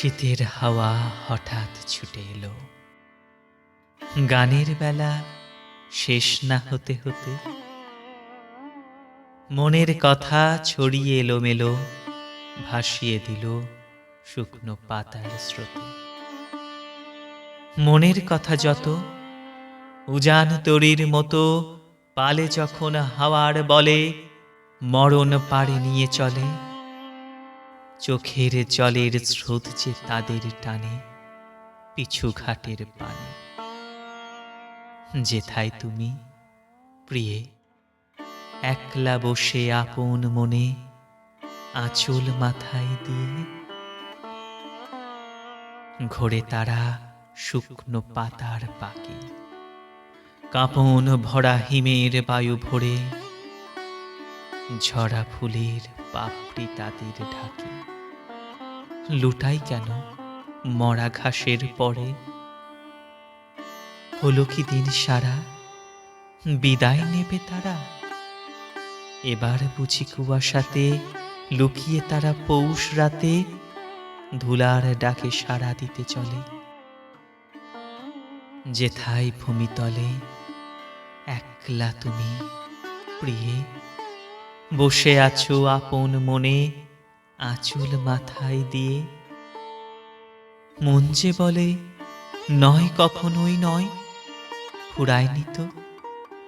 শীতের হাওয়া হঠাৎ ছুটে এলো। গানের বেলা শেষ না হতে হতে মনের কথা ছড়িয়ে এলোমেলো ভাসিয়ে দিল শুকনো পাতার স্রোতে। মনের কথা যত উজান তরির মতো পালে যখন হাওয়ার বলে, মরণ পাড়ে নিয়ে চলে। চোখের জলের স্রোত যে তাদের টানে, পিছু ঘাটের পানে। যেথায় তুমি, প্রিয়ে, একলা বসে আপন মনে আঁচল মাথায় দিয়ে। ঘোরে তারা শুকনো পাতার পাখি, কাঁপন ভরা হিমের বায়ু ভরে, ঝরা ফুলের পাপড়ি তাদের ঢাকে। লুটাই কেন মরা ঘাসের পরে? হলো কি দিন সারা বিদায় নেবে তারা? এবার বুঝি কুয়াশাতে লুকিয়ে তারা পৌষ রাতে ধুলার ডাকে সাড়া দিতে চলে। যেথায় ভূমিতলে একলা তুমি প্রিয়ে। বসে আছো আপন মনে আঁচল মাথায় দিয়ে। মন যে বলে, নয় কখনোই নয়। ফুরায়নি তো,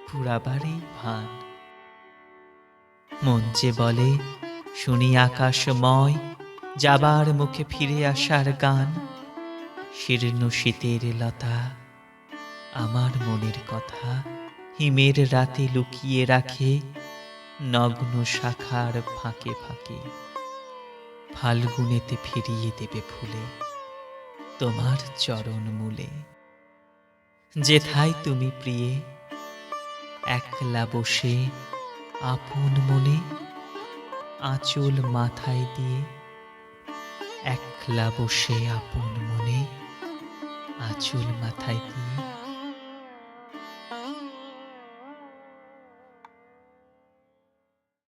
ফুরাবারই ভান। মন যে বলে, শুনি আকাশময়, যাবার মুখে ফিরে আসার গান। শীর্ণ শীতের লতা, আমার মনের কথা হিমের রাতে লুকিয়ে রাখে। নগ্ন শাখার ফাঁকে ফাঁকে। ফাল্গুনেতে ফিরিয়ে দেবে ফুলে তোমার চরণ মূলে। যেথায় তুমি প্রিয়ে, একলা বসে আপন মনে আঁচল মাথায় দিয়ে একলা বসে আপন মনে আঁচল মাথায় দিয়ে